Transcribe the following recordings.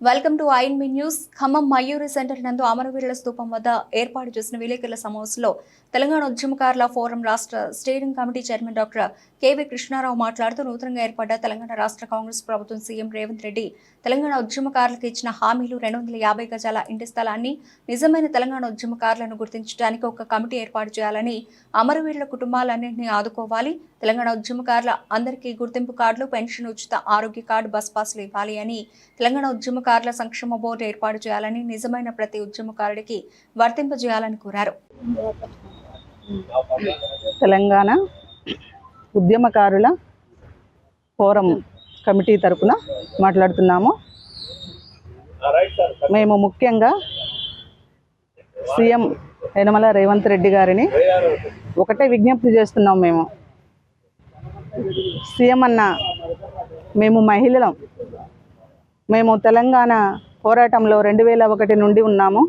Welcome to INB news Khammam Mayuri centre నందు అమరవీరుల స్థూపం వద్ద ఏర్పాటు చేసిన విలేకరుల సమావేశంలో తెలంగాణ ఉద్యమకారుల ఫోరం రాష్ట్ర steering committee chairman doctor KV Krishnarao మాట్లాడుతూ నూతనంగా ఏర్పడ్డ తెలంగాణ రాష్ట్ర కాంగ్రెస్ ప్రభుత్వం సీఎం రేవంత్ రెడ్డి తెలంగాణ ఉద్యమకారులకు ఇచ్చిన హామీలు రెండు వందల యాభై గజాల ఇంటి స్థలాన్ని నిజమైన తెలంగాణ ఉద్యమకారులను గుర్తించడానికి ఒక కమిటీ ఏర్పాటు చేయాలని అమరవీరుల కుటుంబాలన్నింటినీ ఆదుకోవాలి తెలంగాణ ఉద్యమకారుల అందరికీ గుర్తింపు కార్డులు పెన్షన్ ఉచిత ఆరోగ్య కార్డు బస్ పాసులు ఇవ్వాలి అని తెలంగాణ ఉద్యమ ఉద్యమకారుల సంక్షేమ బోర్డు ఏర్పాటు చేయాలని నిజమైన ప్రతి ఉద్యమకారుడికి వర్తింపజేయాలని కోరారు. తెలంగాణ ఉద్యమకారుల ఫోరం కమిటీ తరఫున మాట్లాడుతున్నాము. మేము ముఖ్యంగా సీఎం యనమల రేవంత్ రెడ్డి గారిని ఒకటే విజ్ఞప్తి చేస్తున్నాం మేము. సీఎం అన్న మేము మహిళలం. మేము తెలంగాణ పోరాటంలో రెండు వేల ఒకటి నుండి ఉన్నాము.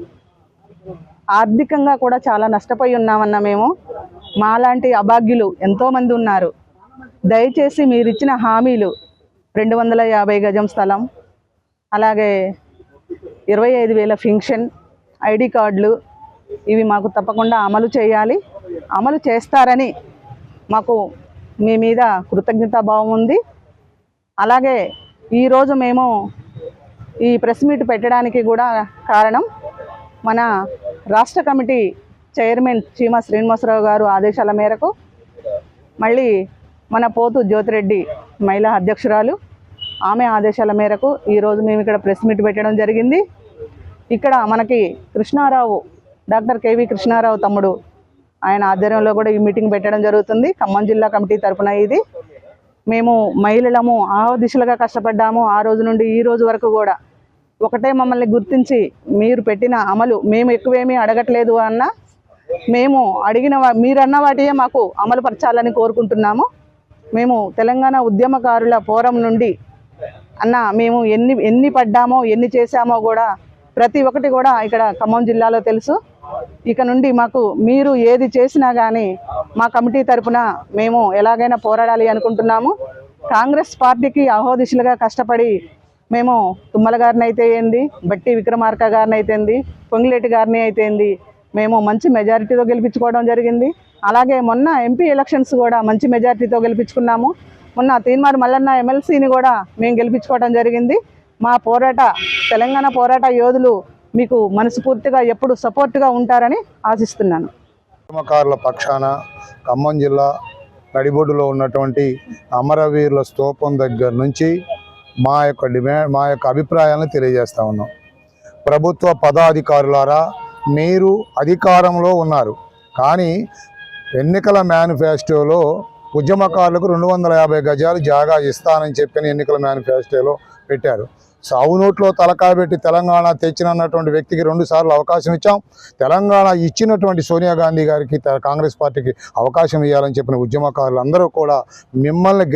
ఆర్థికంగా కూడా చాలా నష్టపోయి ఉన్నామన్న మేము. మాలాంటి అభాగ్యులు ఎంతోమంది ఉన్నారు. దయచేసి మీరు ఇచ్చిన హామీలు రెండు వందల యాభై గజం స్థలం అలాగే ఇరవై ఐదు వేల ఫింక్షన్ ఐడి కార్డులు ఇవి మాకు తప్పకుండా అమలు చేయాలి. అమలు చేస్తారని మాకు మీ మీద కృతజ్ఞతాభావం ఉంది. అలాగే ఈరోజు మేము ఈ ప్రెస్ మీట్ పెట్టడానికి కూడా కారణం మన రాష్ట్ర కమిటీ చైర్మన్ చీమ శ్రీనివాసరావు గారు ఆదేశాల మేరకు మళ్ళీ మన పోతు జ్యోతిరెడ్డి మహిళా అధ్యక్షురాలు ఆమె ఆదేశాల మేరకు ఈరోజు మేము ఇక్కడ ప్రెస్ మీట్ పెట్టడం జరిగింది. ఇక్కడ మనకి కృష్ణారావు డాక్టర్ కేవి కృష్ణారావు తమ్ముడు ఆయన ఆధ్వర్యంలో కూడా ఈ మీటింగ్ పెట్టడం జరుగుతుంది. ఖమ్మం జిల్లా కమిటీ తరఫున ఇది. మేము మహిళలము ఆ దిశలుగా కష్టపడ్డాము. ఆ రోజు నుండి ఈ రోజు వరకు కూడా ఒకటే మమ్మల్ని గుర్తించి మీరు పెట్టిన అమలు మేము ఎక్కువేమీ అడగట్లేదు అన్న మేము అడిగిన మీరన్న వాటియే మాకు అమలు పరచాలని కోరుకుంటున్నాము. మేము తెలంగాణ ఉద్యమకారుల ఫోరం నుండి అన్న మేము ఎన్ని ఎన్ని పడ్డామో ఎన్ని చేశామో కూడా ప్రతి ఒక్కటి కూడా ఇక్కడ ఖమ్మం జిల్లాలో తెలుసు. ఇక నుండి మాకు మీరు ఏది చేసినా కానీ మా కమిటీ తరపున మేము ఎలాగైనా పోరాడాలి అనుకుంటున్నాము. కాంగ్రెస్ పార్టీకి అహోదిశలుగా కష్టపడి మేము తుమ్మల గారిని అయితే ఏంది బట్టి విక్రమార్క గారిని అయితే ఏంది పొంగిలేటి గారిని అయితే ఏంది మేము మంచి మెజారిటీతో గెలిపించుకోవడం జరిగింది. అలాగే మొన్న ఎంపీ ఎలక్షన్స్ కూడా మంచి మెజారిటీతో గెలిపించుకున్నాము. మొన్న తీన్మార్ మల్లన్న ఎమ్మెల్సీని కూడా మేము గెలిపించుకోవడం జరిగింది. మా పోరాట తెలంగాణ పోరాట యోధులు మీకు మనస్ఫూర్తిగా ఎప్పుడు సపోర్ట్గా ఉంటారని ఆశిస్తున్నాను. కర్మకారుల పక్షాన ఖమ్మం జిల్లా నడిబొడ్డులో ఉన్నటువంటి అమరవీరుల స్తూపం దగ్గర నుంచి మా యొక్క డిమాండ్ మా యొక్క అభిప్రాయాలను తెలియజేస్తా ఉన్నాం. ప్రభుత్వ పదాధికారులారా మీరు అధికారంలో ఉన్నారు. కానీ ఎన్నికల మేనిఫెస్టోలో ఉద్యమకారులకు రెండు వందల యాభై గజాలు జాగా ఇస్తానని చెప్పిన ఎన్నికల మేనిఫెస్టోలో పెట్టారు. సావు నోట్లో తలకాబెట్టి తెలంగాణ తెచ్చినన్నటువంటి వ్యక్తికి రెండు సార్లు అవకాశం ఇచ్చాం. తెలంగాణ ఇచ్చినటువంటి సోనియా గాంధీ గారికి కాంగ్రెస్ పార్టీకి అవకాశం ఇవ్వాలని చెప్పిన ఉద్యమకారులు అందరూ కూడా మిమ్మల్ని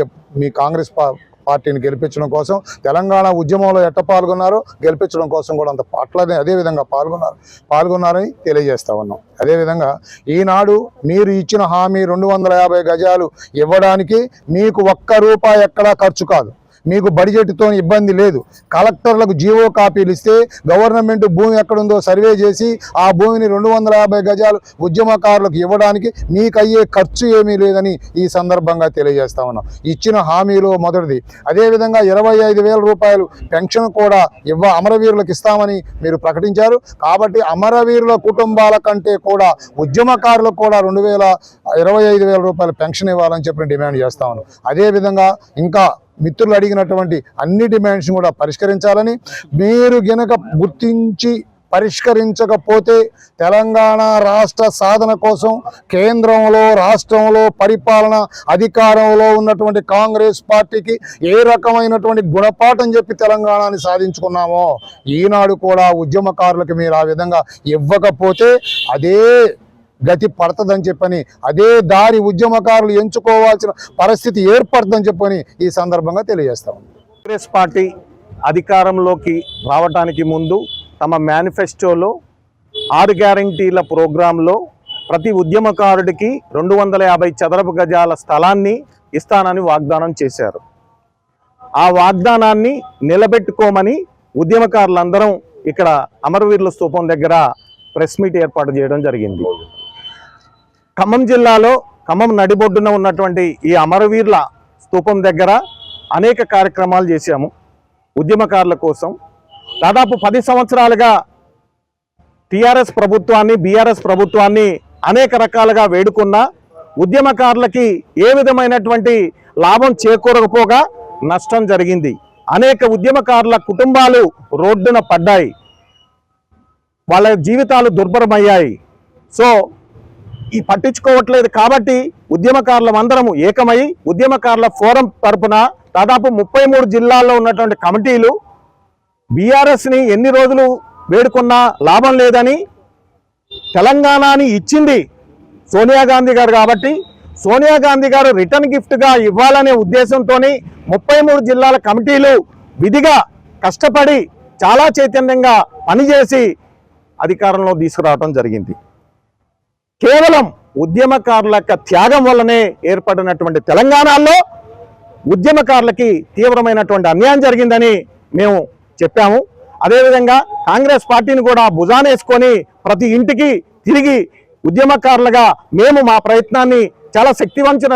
మీ కాంగ్రెస్ పా పార్టీని గెలిపించడం కోసం తెలంగాణ ఉద్యమంలో ఎట్ట పాల్గొన్నారో గెలిపించడం కోసం కూడా అంత అట్లనే అదేవిధంగా పాల్గొన్నారు. పాల్గొన్నారని తెలియజేస్తా ఉన్నాం. అదేవిధంగా ఈనాడు మీరు ఇచ్చిన హామీ రెండు వందల యాభై గజాలు ఇవ్వడానికి మీకు ఒక్క రూపాయి ఎక్కడా ఖర్చు కాదు. మీకు బడ్జెట్తో ఇబ్బంది లేదు. కలెక్టర్లకు జీవో కాపీలు ఇస్తే గవర్నమెంట్ భూమి ఎక్కడుందో సర్వే చేసి ఆ భూమిని రెండు వందల యాభై గజాలు ఉద్యమకారులకు ఇవ్వడానికి మీకు అయ్యే ఖర్చు ఏమీ లేదని ఈ సందర్భంగా తెలియజేస్తా ఉన్నాం. ఇచ్చిన హామీలో మొదటిది. అదేవిధంగా ఇరవై ఐదు వేల రూపాయలు పెన్షన్ కూడా ఇవ్వ అమరవీరులకు ఇస్తామని మీరు ప్రకటించారు. కాబట్టి అమరవీరుల కుటుంబాల కంటే కూడా ఉద్యమకారులకు కూడా రెండు వేల ఇరవై ఐదు వేల రూపాయల పెన్షన్ ఇవ్వాలని చెప్పి డిమాండ్ చేస్తా ఉన్నాం. అదేవిధంగా ఇంకా మిత్రులు అడిగినటువంటి అన్ని డిమాండ్స్ కూడా పరిష్కరించాలని మీరు గనక గుర్తించి పరిష్కరించకపోతే తెలంగాణ రాష్ట్ర సాధన కోసం కేంద్రంలో రాష్ట్రంలో పరిపాలన అధికారంలో ఉన్నటువంటి కాంగ్రెస్ పార్టీకి ఏ రకమైనటువంటి గుణపాఠం చెప్పి తెలంగాణని సాధించుకున్నామో ఈనాడు కూడా ఉద్యమకారులకు మీరు ఆ విధంగా ఇవ్వకపోతే అదే గతి పడుతుందని చెప్పని అదే దారి ఉద్యమకారులు ఎంచుకోవాల్సిన పరిస్థితి ఏర్పడుతుందని చెప్పని ఈ సందర్భంగా తెలియజేస్తాం కాంగ్రెస్ పార్టీ అధికారంలోకి రావటానికి ముందు తమ మేనిఫెస్టోలో ఆరు గ్యారంటీల ప్రోగ్రాంలో ప్రతి ఉద్యమకారుడికి రెండు వందల యాభై చదరపు గజాల స్థలాన్ని ఇస్తానని వాగ్దానం చేశారు. ఆ వాగ్దానాన్ని నిలబెట్టుకోమని ఉద్యమకారులందరం ఇక్కడ అమరవీరుల స్తూపం దగ్గర ప్రెస్ మీట్ ఏర్పాటు చేయడం జరిగింది. ఖమ్మం జిల్లాలో ఖమ్మం నడిబొడ్డున ఉన్నటువంటి ఈ అమరవీరుల స్థూపం దగ్గర అనేక కార్యక్రమాలు చేశాము. ఉద్యమకారుల కోసం. దాదాపు పది సంవత్సరాలుగా టిఆర్ఎస్ ప్రభుత్వాన్ని బీఆర్ఎస్ ప్రభుత్వాన్ని అనేక రకాలుగా వేడుకున్న ఉద్యమకారులకి ఏ విధమైనటువంటి లాభం చేకూరకపోగా నష్టం జరిగింది. అనేక ఉద్యమకారుల కుటుంబాలు రోడ్డున పడ్డాయి. వాళ్ళ జీవితాలు దుర్భరమయ్యాయి. సో ఈ పట్టించుకోవట్లేదు కాబట్టి ఉద్యమకారులం అందరము ఏకమై ఉద్యమకారుల ఫోరం తరపున దాదాపు ముప్పై మూడు జిల్లాల్లో ఉన్నటువంటి కమిటీలు బీఆర్ఎస్ని ఎన్ని రోజులు వేడుకున్నా లాభం లేదని తెలంగాణని ఇచ్చింది సోనియా గాంధీ గారు కాబట్టి సోనియా గాంధీ గారు రిటర్న్ గిఫ్ట్గా ఇవ్వాలనే ఉద్దేశంతో ముప్పై మూడు జిల్లాల కమిటీలు విధిగా కష్టపడి చాలా చైతన్యంగా పనిచేసి అధికారంలో తీసుకురావడం జరిగింది. కేవలం ఉద్యమకారుల యొక్క త్యాగం వల్లనే ఏర్పడినటువంటి తెలంగాణలో ఉద్యమకారులకి తీవ్రమైనటువంటి అన్యాయం జరిగిందని మేము చెప్పాము. అదేవిధంగా కాంగ్రెస్ పార్టీని కూడా భుజానేసుకొని ప్రతి ఇంటికి తిరిగి ఉద్యమకారులుగా మేము మా ప్రయత్నాన్ని చాలా శక్తివంచన